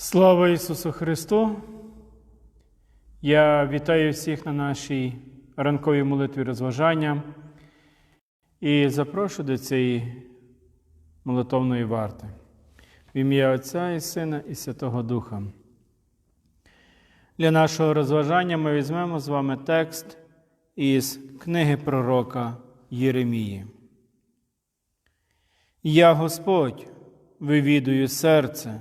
Слава Ісусу Христу! Я вітаю всіх на нашій ранковій молитві розважання і запрошую до цієї молитовної варти. В ім'я Отця і Сина і Святого Духа. Для нашого розважання ми візьмемо з вами текст із книги пророка Єремії. Я Господь вивідую серце,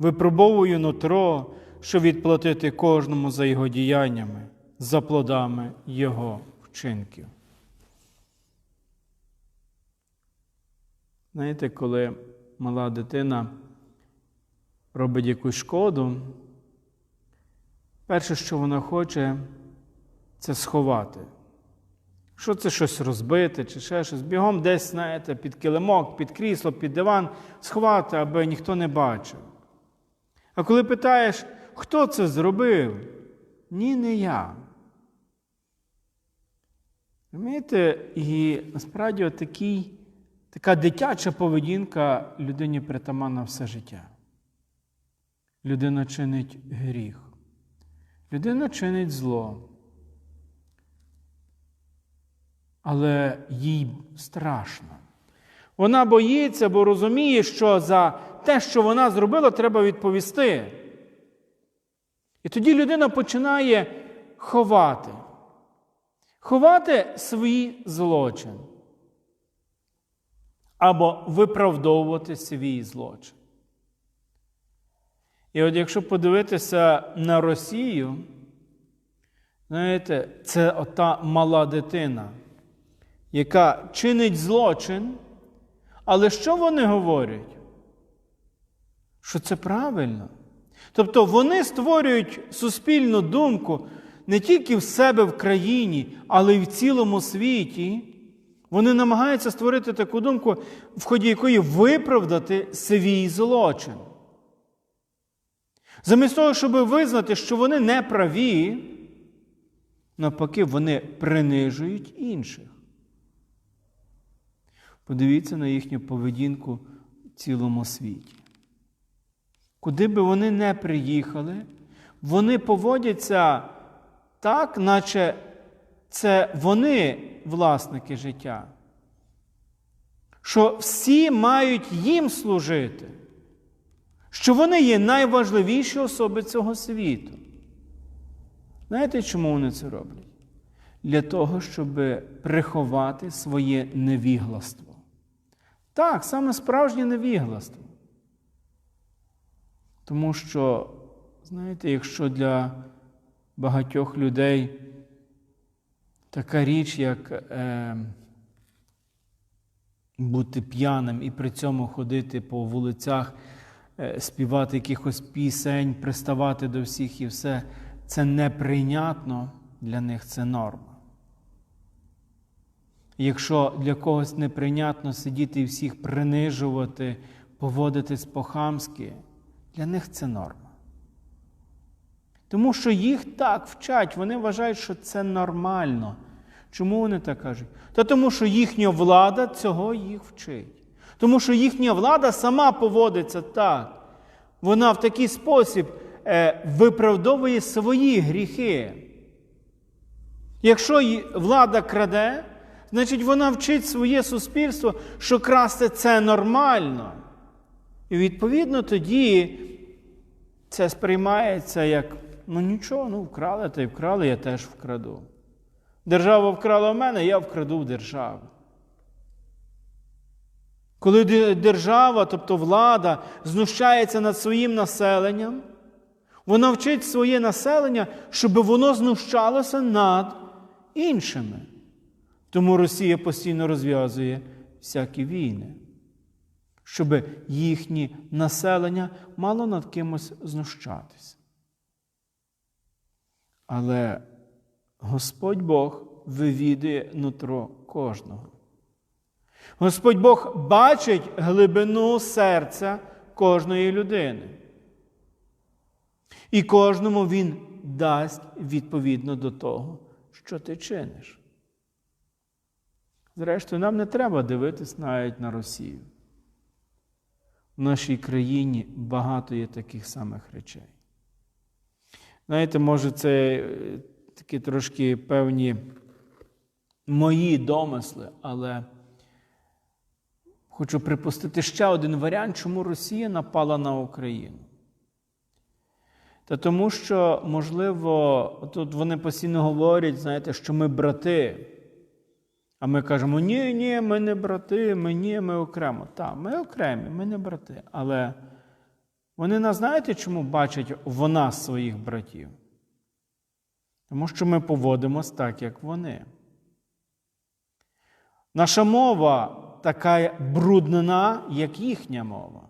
випробовую нутро, щоб відплатити кожному за його діяннями, за плодами його вчинків. Знаєте, коли мала дитина робить якусь шкоду, перше, що вона хоче, це сховати. Що це щось розбити чи ще щось? Бігом десь, знаєте, під килимок, під крісло, під диван сховати, аби ніхто не бачив. А коли питаєш, хто це зробив? Ні, не я. Розумієте, і насправді отакий, така дитяча поведінка людині притаманна все життя. Людина чинить гріх. Людина чинить зло. Але їй страшно. Вона боїться, бо розуміє, що за те, що вона зробила, треба відповісти. І тоді людина починає ховати, ховати свій злочин або виправдовувати свій злочин. І от якщо подивитися на Росію, знаєте, це ота мала дитина, яка чинить злочин, але що вони говорять? Що це правильно. Тобто вони створюють суспільну думку не тільки в себе в країні, але й в цілому світі. Вони намагаються створити таку думку, в ході якої виправдати свій злочин. Замість того, щоб визнати, що вони не праві, навпаки, вони принижують інших. Подивіться на їхню поведінку в цілому світі. Куди би вони не приїхали, вони поводяться так, наче це вони власники життя, що всі мають їм служити, що вони є найважливіші особи цього світу. Знаєте, чому вони це роблять? Для того, щоб приховати своє невігластво. Так, саме справжнє невігластво. Тому що, знаєте, якщо для багатьох людей така річ, як е, бути п'яним і при цьому ходити по вулицях, е, співати якихось пісень, приставати до всіх і все, це неприйнятно, для них це норма. Якщо для когось неприйнятно сидіти і всіх принижувати, поводитись по-хамськи, для них це норма. Тому що їх так вчать, вони вважають, що це нормально. Чому вони так кажуть? Та тому, що їхня влада цього їх вчить. Тому що їхня влада сама поводиться так. Вона в такий спосіб е, виправдовує свої гріхи. Якщо влада краде, значить вона вчить своє суспільство, що красти це нормально. І відповідно тоді це сприймається як ну нічого, ну вкрали та й вкрали, я теж вкраду. Держава вкрала в мене, я вкраду в державу. Коли держава, тобто влада, знущається над своїм населенням, вона вчить своє населення, щоб воно знущалося над іншими. Тому Росія постійно розв'язує всякі війни, щоб їхнє населення мало над кимось знущатися. Але Господь Бог вивідує нутро кожного. Господь Бог бачить глибину серця кожної людини. І кожному Він дасть відповідно до того, що ти чиниш. Зрештою, нам не треба дивитись навіть на Росію. в нашій країні багато є таких самих речей. Знаєте, може, це е, такі трошки певні мої домисли, але хочу припустити ще один варіант, чому Росія напала на Україну. Та тому що, можливо, тут вони постійно говорять, знаєте, що ми брати. А ми кажемо, ні, ні, ми не брати, ми ні, ми окремо. Так, ми окремі, ми не брати. Але вони нас знаєте, чому бачать в нас своїх братів? Тому що ми поводимось так, як вони. Наша мова така брудна, як їхня мова.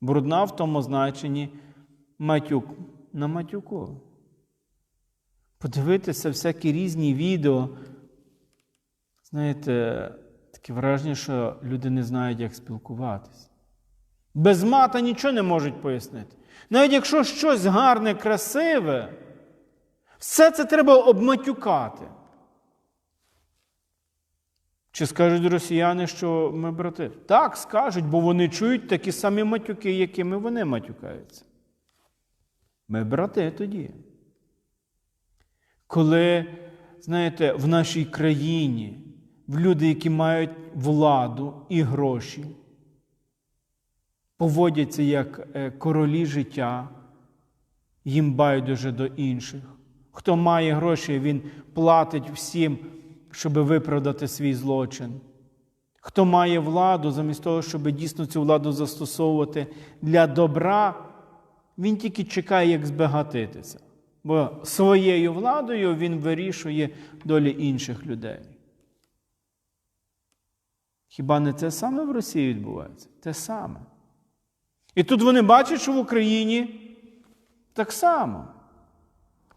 Брудна в тому значенні матюк на матюку. Подивитися всякі різні відео. Знаєте, таке враження, що люди не знають, як спілкуватися. Без мата нічого не можуть пояснити. Навіть якщо щось гарне, красиве, все це треба обматюкати. Чи скажуть росіяни, що ми брати? Так, скажуть, бо вони чують такі самі матюки, якими вони матюкаються. Ми брати тоді. Коли, знаєте, в нашій країні в люди, які мають владу і гроші, поводяться як е, королі життя, їм байдуже до інших. Хто має гроші, він платить всім, щоб виправдати свій злочин. Хто має владу, замість того, щоб дійсно цю владу застосовувати для добра, він тільки чекає, як збагатитися. Бо своєю владою він вирішує долі інших людей. Хіба не це саме в Росії відбувається? Те саме. І тут вони бачать, що в Україні так само.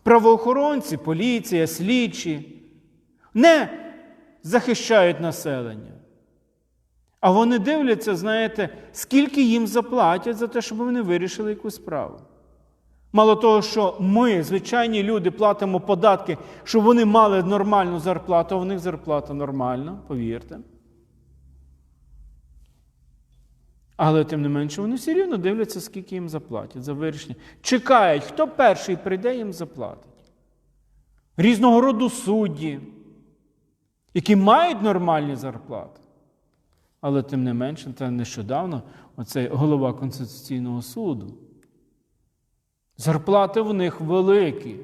Правоохоронці, поліція, слідчі не захищають населення. А вони дивляться, знаєте, скільки їм заплатять за те, щоб вони вирішили якусь справу. Мало того, що ми, звичайні люди, платимо податки, щоб вони мали нормальну зарплату, а у них зарплата нормальна, повірте. Але тим не менше, вони все рівно дивляться, скільки їм заплатять за вирішення. Чекають, хто перший прийде, їм заплатить. Різного роду судді, які мають нормальні зарплати. Але тим не менше, це нещодавно оцей голова Конституційного суду. Зарплати в них великі.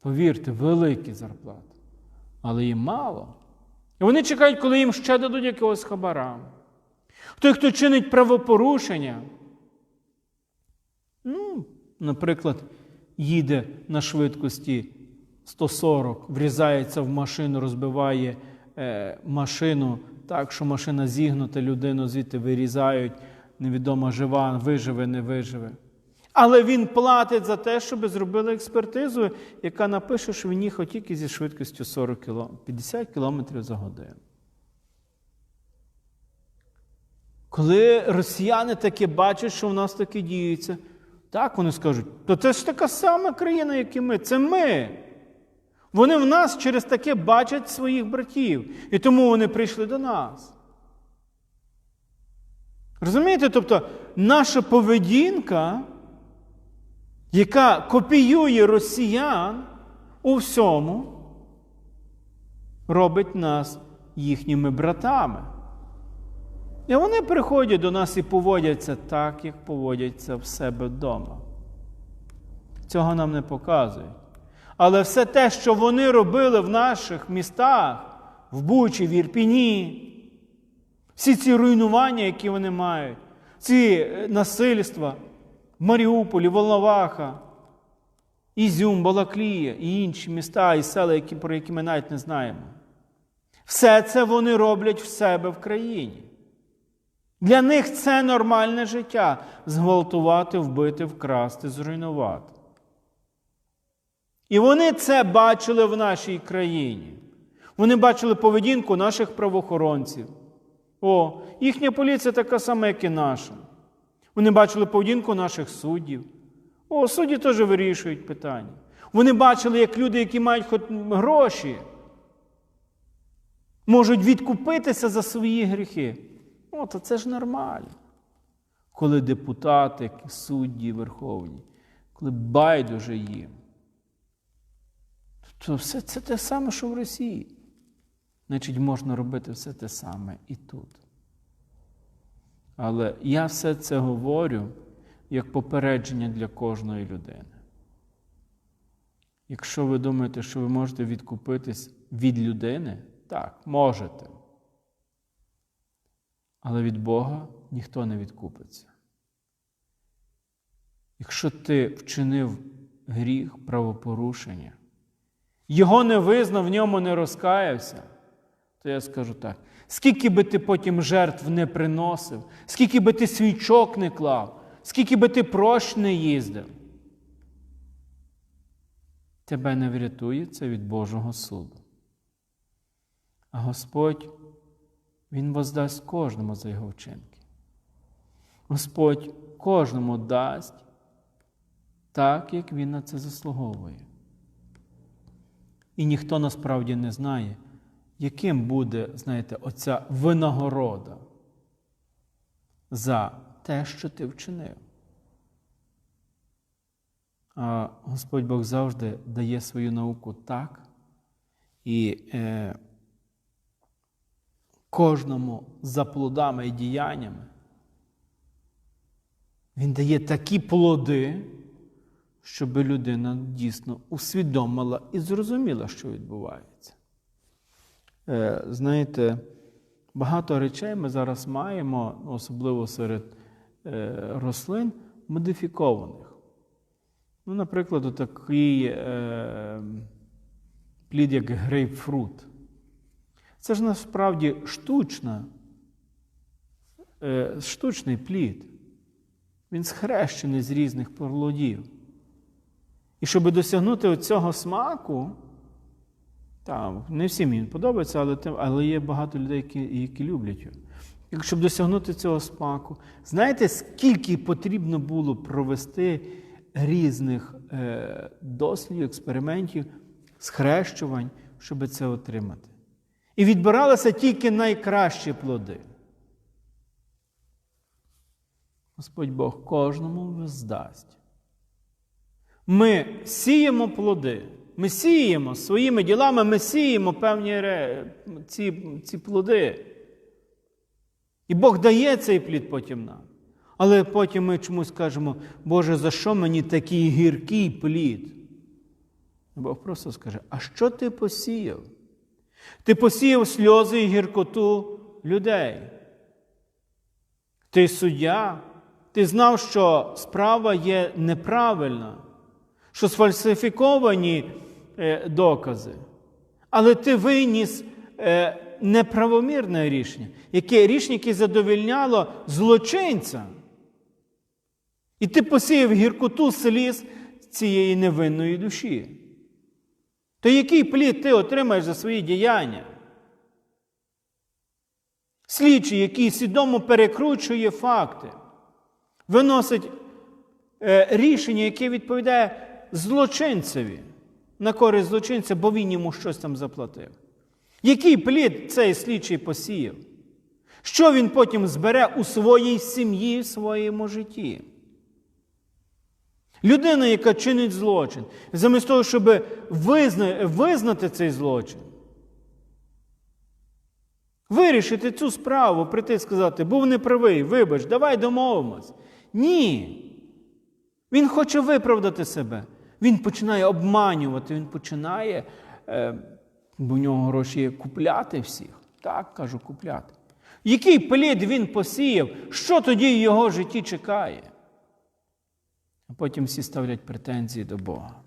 Повірте, великі зарплати. Але їм мало. І вони чекають, коли їм ще дадуть якогось хабара. Той, хто чинить правопорушення, ну, наприклад, їде на швидкості 140, врізається в машину, розбиває е, машину так, що машина зігнута, людину звідти вирізають, невідомо жива, виживе, не виживе. Але він платить за те, щоб зробили експертизу, яка напише, що він їхав тільки зі швидкістю 40 км, 50 км за годину. Коли росіяни таке бачать, що в нас таке діється, так вони скажуть, то це ж така сама країна, як і ми. Це ми. Вони в нас через таке бачать своїх братів. І тому вони прийшли до нас. Розумієте? Тобто наша поведінка, яка копіює росіян у всьому, робить нас їхніми братами. І вони приходять до нас і поводяться так, як поводяться в себе вдома. Цього нам не показують. Але все те, що вони робили в наших містах, в Бучі, в Ірпіні, всі ці руйнування, які вони мають, ці насильства в Маріуполі, Волноваха, Ізюм, Балаклія і інші міста і села, які, про які ми навіть не знаємо. Все це вони роблять в себе в країні. Для них це нормальне життя зґвалтувати, вбити, вкрасти, зруйнувати. І вони це бачили в нашій країні. Вони бачили поведінку наших правоохоронців. О, їхня поліція така сама, як і наша. Вони бачили поведінку наших суддів. О, судді теж вирішують питання. Вони бачили, як люди, які мають хоч гроші, можуть відкупитися за свої гріхи. О, то це ж нормально. коли депутати, судді верховні, коли байдуже їм. То все це те саме, що в Росії. Значить, можна робити все те саме і тут. Але я все це говорю як попередження для кожної людини. Якщо ви думаєте, що ви можете відкупитись від людини, так, можете. Але від Бога ніхто не відкупиться. Якщо ти вчинив гріх, правопорушення, його не визнав, в ньому не розкаявся, то я скажу так: скільки би ти потім жертв не приносив, скільки би ти свічок не клав, скільки би ти прощ не їздив, тебе не врятує це від Божого суду. А Господь, Він воздасть кожному за його вчинки. Господь кожному дасть так, як Він на це заслуговує. І ніхто насправді не знає, яким буде, знаєте, оця винагорода за те, що ти вчинив. А Господь Бог завжди дає свою науку так, і е, кожному за плодами і діяннями Він дає такі плоди, щоб людина дійсно усвідомила і зрозуміла, що відбувається. Е, знаєте, багато речей ми зараз маємо, особливо серед е, рослин, модифікованих. Ну, наприклад, такий е, плід, як грейпфрут. Це ж насправді штучна, е, штучний плід. Він схрещений з різних плодів. І щоб досягнути цього смаку, там, не всім він подобається, але але є багато людей, які які люблять його. І щоб досягнути цього смаку, знаєте, скільки потрібно було провести різних е, дослідів, експериментів, схрещувань, щоб це отримати? І відбиралися тільки найкращі плоди. Господь Бог кожному здасть. Ми сіємо плоди, ми сіємо своїми ділами, ми сіємо певні ці, ці плоди. І Бог дає цей плід потім нам. Але потім ми чомусь кажемо, Боже, за що мені такий гіркий плід? Бог просто скаже, а що ти посіяв? Ти посіяв сльози і гіркоту людей. Ти суддя, ти знав, що справа є неправильна, що сфальсифіковані е, докази. Але ти виніс е, неправомірне рішення, яке рішення, яке задовільняло злочинця. І ти посіяв гіркоту сліз цієї невинної душі. То який плід ти отримаєш за свої діяння? Слідчий, який свідомо перекручує факти, виносить е, рішення, яке відповідає злочинцеві на користь злочинця, бо він йому щось там заплатив. Який плід цей слідчий посіяв? Що він потім збере у своїй сім'ї, в своєму житті? Людина, яка чинить злочин, замість того, щоб визна... визнати цей злочин, вирішити цю справу, прийти і сказати, був неправий, вибач, давай домовимось. Ні. Він хоче виправдати себе. Він починає обманювати, він починає, е, бо в нього гроші є купляти всіх. Так, кажу, купляти. Який плід він посіяв, що тоді в його житті чекає? А потім всі ставлять претензії до Бога.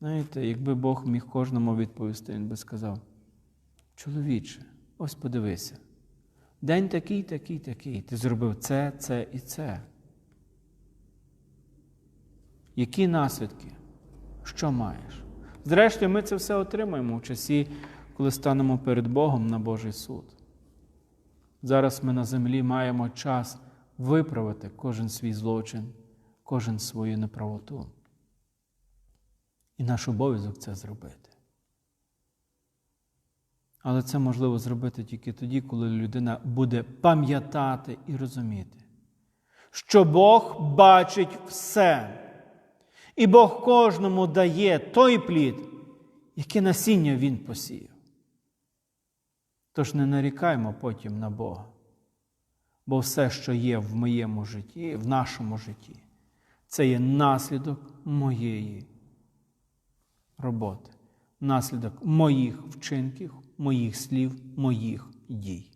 Знаєте, якби Бог міг кожному відповісти, він би сказав: чоловіче, ось подивися, день такий, такий, такий. Ти зробив це, це і це. Які наслідки? Що маєш? Зрештою, ми це все отримаємо в часі, коли станемо перед Богом на Божий суд. Зараз ми на землі маємо час виправити кожен свій злочин кожен свою неправоту. І наш обов'язок це зробити. Але це можливо зробити тільки тоді, коли людина буде пам'ятати і розуміти, що Бог бачить все. І Бог кожному дає той плід, яке насіння Він посіяв. Тож не нарікаймо потім на Бога. Бо все, що є в моєму житті, в нашому житті, це є наслідок моєї роботи, наслідок моїх вчинків, моїх слів, моїх дій.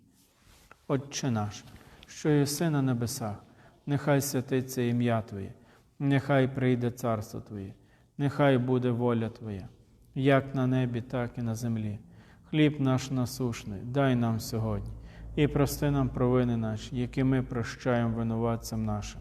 Отче наш, що єси на небесах, нехай святиться ім'я Твоє, нехай прийде царство Твоє, нехай буде воля Твоя, як на небі, так і на землі. Хліб наш насушний, дай нам сьогодні, і прости нам провини наші, які ми прощаємо винуватцям нашим.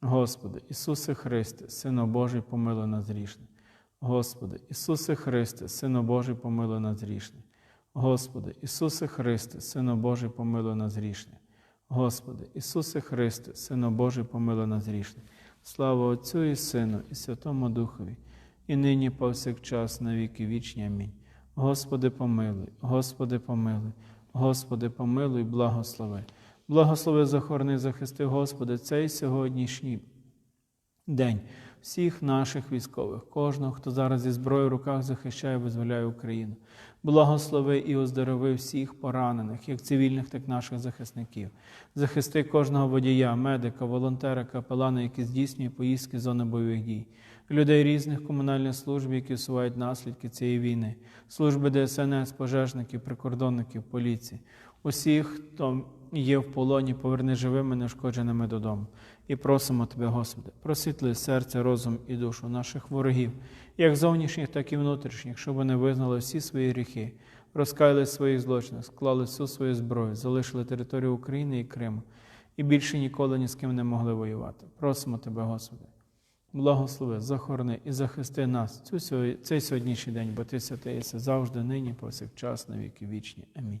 Господи, Ісусе Христе, Сино Божий, помилуй нас грішне. Господи, Ісусе Христе, Сино Божий, помилуй нас грішне. Господи, Ісусе Христе, Сино Божий, помилуй нас грішне. Господи, Ісусе Христе, Сино Божий, помилуй нас грішне. Слава Отцю і Сину, і Святому Духові, і нині повсякчас на віки вічні. Амінь. Господи, помилуй, Господи, помилуй, Господи, помилуй, благослови. Благослови, захорони, захисти, Господи, цей сьогоднішній день всіх наших військових, кожного, хто зараз зі зброєю в руках захищає, визволяє Україну. Благослови і оздорови всіх поранених, як цивільних, так і наших захисників. Захисти кожного водія, медика, волонтера, капелана, які здійснює поїздки з зони бойових дій, людей різних комунальних служб, які усувають наслідки цієї війни, служби ДСНС, пожежників, прикордонників, поліції, усіх, хто є в полоні, поверни живими, неушкодженими додому. І просимо Тебе, Господи, просвітли серце, розум і душу наших ворогів, як зовнішніх, так і внутрішніх, щоб вони визнали всі свої гріхи, розкаяли своїх злочинах, склали всю свою зброю, залишили територію України і Криму і більше ніколи ні з ким не могли воювати. Просимо Тебе, Господи. Благослови, захорони і захисти нас цю, цей сьогоднішній день, бо Ти святиєшся завжди, нині, повсякчас, на віки вічні. Амінь.